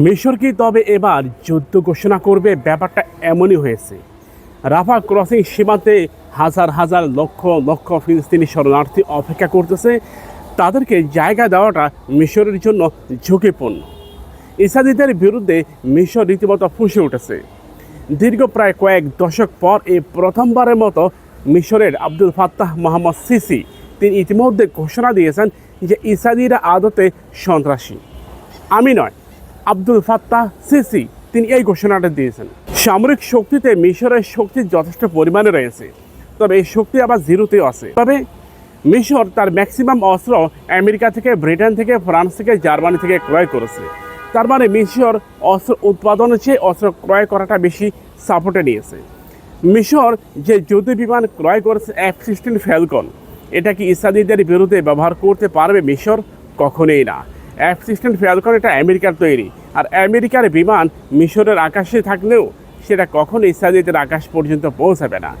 মিশর কি তবে এবার যুদ্ধ ঘোষণা করবে? ব্যাপারটা এমনই হয়েছে। রাফা ক্রসিং সীমান্তে হাজার হাজার লক্ষ লক্ষ ফিলিস্তিনি শরণার্থী অপেক্ষা করতেছে। তাদেরকে জায়গা দেওয়াটা মিশরের জন্য ঝুঁকিপূর্ণ। ইসাদিদের বিরুদ্ধে মিশর রীতিমতো ফুঁসে উঠেছে। দীর্ঘ প্রায় কয়েক দশক পর এই প্রথমবারের মতো মিশরের আব্দুল ফাত্তাহ মোহাম্মদ সিসি তিনি ইতিমধ্যে ঘোষণা দিয়েছেন যে ইসাদিরা আদতে সন্ত্রাসী। আমি নয় আব্দুল ফাত্তাহ সিসি, তিনি এই ঘোষণাটা দিয়েছেন। সামরিক শক্তিতে মিশরের শক্তি যথেষ্ট পরিমাণে রয়েছে, তবে এই শক্তি আবার জিরোতেও আছে। তবে মিশর তার ম্যাক্সিমাম অস্ত্র আমেরিকা থেকে, ব্রিটেন থেকে, ফ্রান্স থেকে, জার্মানি থেকে ক্রয় করেছে। তার মানে মিশর অস্ত্র উৎপাদনের চেয়ে অস্ত্র ক্রয় করাটা বেশি সাপোর্টে নিয়েছে। মিশর যে যুদ্ধ বিমান ক্রয় করেছে এফ সিক্সটিন ফ্যালকন এটা কি ইসরায়েলিদের বিরুদ্ধে ব্যবহার করতে পারবে মিশর? কখনোই না। সিক্সটিন ফ্যালকন এটা আমেরিকার তৈরি। আর আমেরিকার বিমান মিশরের আকাশে থাকলেও সেটা কখনো ইসরায়েলিদের আকাশ পর্যন্ত পৌঁছাবে না।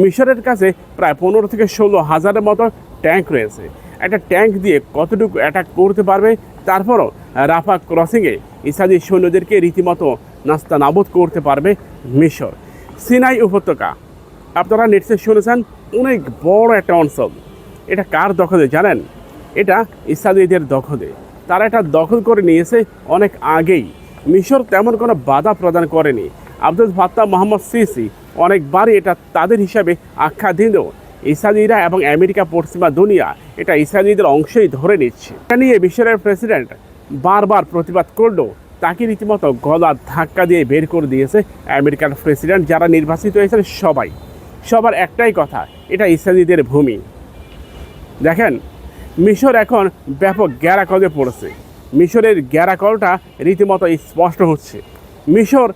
মিশরের কাছে প্রায় পনেরো থেকে ষোলো হাজারের মতো ট্যাঙ্ক রয়েছে। একটা ট্যাঙ্ক দিয়ে কতটুকু অ্যাটাক করতে পারবে, তারপরও রাফা ক্রসিংয়ে ইসরায়েলি সৈন্যদেরকে রীতিমতো নাস্তা নাবুদ করতে পারবে মিশর। সিনাই উপত্যকা, আপনারা নেটসে শুনেছেন, অনেক বড় একটা অঞ্চল। এটা কার দখলে জানেন? এটা ইসরায়েলিদের দখলে। তারা এটা দখল করে নিয়েছে অনেক আগেই। মিশর তেমন কোনো বাধা প্রদান করেনি। আব্দুল ফাত্তাহ মোহাম্মদ সিসি অনেকবারই এটা তাদের হিসাবে আখ্যা দিলেও ইসরায়েলিরা এবং আমেরিকা পশ্চিমা দুনিয়া এটা ইসরায়েলিদের অংশই ধরে নিচ্ছে। এটা নিয়ে মিশরের প্রেসিডেন্ট বারবার প্রতিবাদ করলেও তাকে রীতিমতো গলার ধাক্কা দিয়ে বের করে দিয়েছে আমেরিকার প্রেসিডেন্ট যারা নির্বাচিত হয়েছেন সবাই। সবার একটাই কথা, এটা ইসরায়েলিদের ভূমি। দেখেন মিশর এখন ব্যাপক গ্যারাকলে পড়েছে। মিশরের গ্যারাকলটা রীতিমতো স্পষ্ট হচ্ছে। মিশর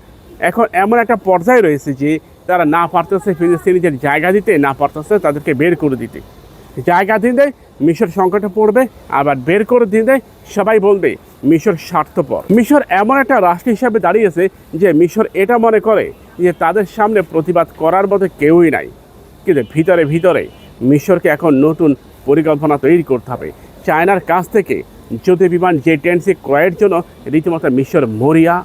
এখন এমন একটা পর্যায়ে রয়েছে যে তারা না পারতেছে ফিলিস্তিনিদের জায়গা দিতে, না পারতেছে তাদেরকে বের করে দিতে। জায়গা দিলে মিশর সংকটে পড়বে, আবার বের করে দিলে সবাই বলবে মিশর স্বার্থপর। মিশর এমন একটা রাষ্ট্র হিসাবে দাঁড়িয়েছে যে মিশর এটা মনে করে যে তাদের সামনে প্রতিবাদ করার মতো কেউই নাই। কিন্তু ভিতরে ভিতরে মিশরকে এখন নতুন পরিকল্পনা তৈরি করতে হবে। চায়নার কাছ থেকে যুদ্ধ বিমান জে টেন্সি ক্রয়ের জন্য রীতিমতো মিশর মরিয়া।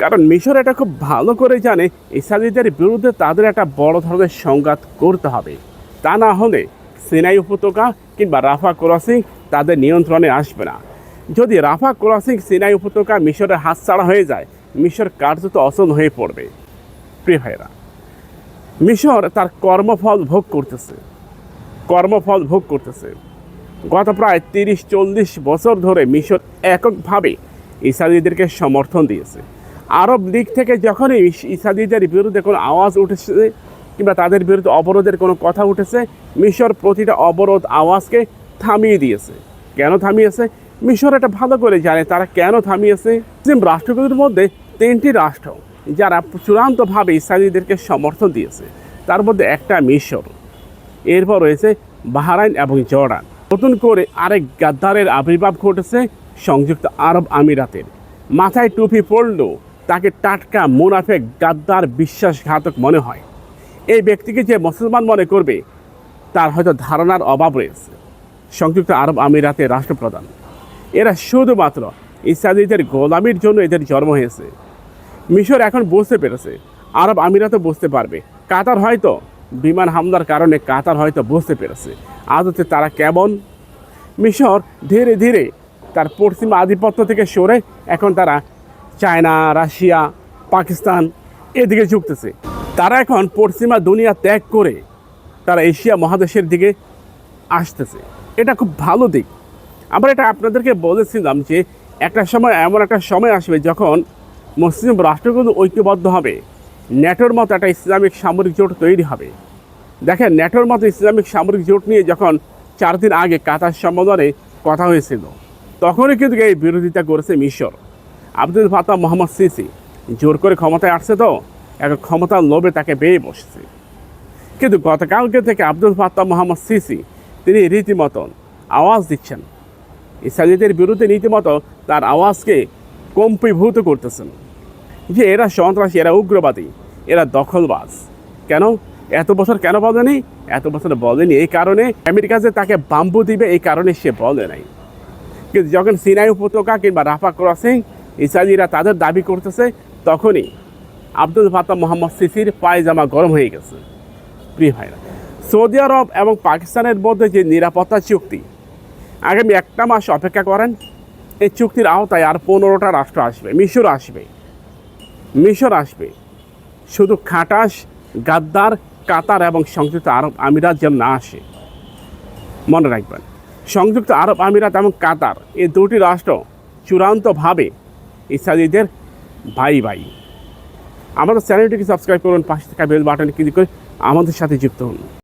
কারণ মিশর এটা খুব ভালো করে জানে, ইসরায়েলিদের বিরুদ্ধে তাদের একটা বড় ধরনের সংঘাত করতে হবে। তা না হলে সিনাই উপত্যকা কিংবা রাফা ক্রসিং তাদের নিয়ন্ত্রণে আসবে না। যদি রাফা ক্রসিং সিনাই উপত্যকা মিশরের হাতছাড়া হয়ে যায়, মিশর কার্যত অচল হয়ে পড়বে। প্রিয় ভাইরা মিশর তার কর্মফল ভোগ করতেছে। কর্মফল ভোগ করতেছে। গত প্রায় তিরিশ, চল্লিশ বছর ধরে মিশর এককভাবে ইসরায়েলিদেরকে সমর্থন দিয়েছে। আরব লীগ থেকে যখনই ইসাদিদের বিরুদ্ধে কোনো আওয়াজ উঠেছে কিংবা তাদের বিরুদ্ধে অবরোধের কোনো কথা উঠেছে, মিশর প্রতিটা অবরোধ আওয়াজকে থামিয়ে দিয়েছে। কেন থামিয়েছে? মিশর এটা ভালো করে জানে, তারা কেন থামিয়েছে? মুসলিম রাষ্ট্রগুলোর মধ্যে তিনটি রাষ্ট্র যারা চূড়ান্তভাবে ইসরায়েলিদেরকে সমর্থন দিয়েছে। তার মধ্যে একটা মিশর। এরপর রয়েছে বাহরাইন এবং জর্ডান। নতুন করে আরেক গাদ্দারের আবির্ভাব ঘটেছে সংযুক্ত আরব আমিরাতের। মাথায় টুপি পড়লেও তাকে টাটকা মুনাফেক গাদ্দার বিশ্বাসঘাতক মনে হয়। এই ব্যক্তিকে যে মুসলমান মনে করবে, তার হয়তো ধারণার অভাব রয়েছে। সংযুক্ত আরব আমিরাতের রাষ্ট্রপ্রধান। এরা শুধুমাত্র ইসরায়েলিদের গোলামির জন্য এদের জন্ম হয়েছে। মিশর এখন বুঝতে পেরেছে, আরব আমিরাতও বুঝতে পারবে। কাতার হয়তো বিমান হামলার কারণে কাতার হয়তো বুঝতে পেরেছে। আদতে তারা কেমন? মিশর ধীরে ধীরে তার পশ্চিমা আধিপত্য থেকে সরে এখন তারা চায়না, রাশিয়া, পাকিস্তান এদিকে ঝুঁকতেছে। তারা এখন পশ্চিমা দুনিয়া ত্যাগ করে তারা এশিয়া মহাদেশের দিকে আসতেছে। এটা খুব ভালো দিক। আমরা এটা আপনাদেরকে বলেছিলাম যে একটা সময় এমন একটা সময় আসবে যখন মুসলিম রাষ্ট্রগুলো ঐক্যবদ্ধ হবে। ন্যাটোর মতো একটা ইসলামিক সামরিক জোট তৈরি হবে। দেখেন, ন্যাটোর মতো ইসলামিক সামরিক জোট নিয়ে যখন চার দিন আগে কাতার সম্মেলনে কথা হয়েছিল, তখনই কিন্তু এই বিরোধিতা করেছে মিশর। আব্দুল ফাতা মোহাম্মদ সিসি জোর করে ক্ষমতায় আসছে তো, এখন ক্ষমতার লোভে তাকে বেয়ে বসছে। কিন্তু গতকালকে থেকে আব্দুল ফাত্তাহ মোহাম্মদ সিসি তিনি রীতিমতন আওয়াজ দিচ্ছেন। ইসরায়েলিদের বিরুদ্ধে রীতিমতো তার আওয়াজকে কম্পীভূত করতেছেন। যে এরা সন্ত্রাসী, এরা উগ্রবাদী এরা দখলবাজ। কেন? এত বছর কেন বলেনি? এত বছর বলেনি। এই কারণে আমেরিকা যে তাকে বাম্বু দিবে, এই কারণে সে বলে নাই। কিন্তু যখন সিনাই উপত্যকা কিংবা রাফা ক্রসিং ইসরায়েলিরা তাদের দাবি করতেছে, তখনই আব্দুল ফাতা মোহাম্মদ সিসির পায়জামা গরম হয়ে গেছে। প্রিয় ভাইরা, সৌদি আরব এবং পাকিস্তানের মধ্যে যে নিরাপত্তা চুক্তি, আগামী একটা মাস অপেক্ষা করেন, এই চুক্তির আওতায় আর পনেরোটা রাষ্ট্র আসবে। মিশর আসবে। মিশর আসবে। শুধু খাটাস গাদ্দার, কাতার এবং সংযুক্ত আরব আমিরাত যেন না আসে। মনে রাখবেন, সংযুক্ত আরব আমিরাত এবং কাতার এই দুটি রাষ্ট্র চূড়ান্তভাবে ইসরায়েলিদের ভাই ভাই। আমাদের চ্যানেলটিকে সাবস্ক্রাইব করুন, পাশে থাকা বেল বাটনে ক্লিক করে আমাদের সাথে যুক্ত হন।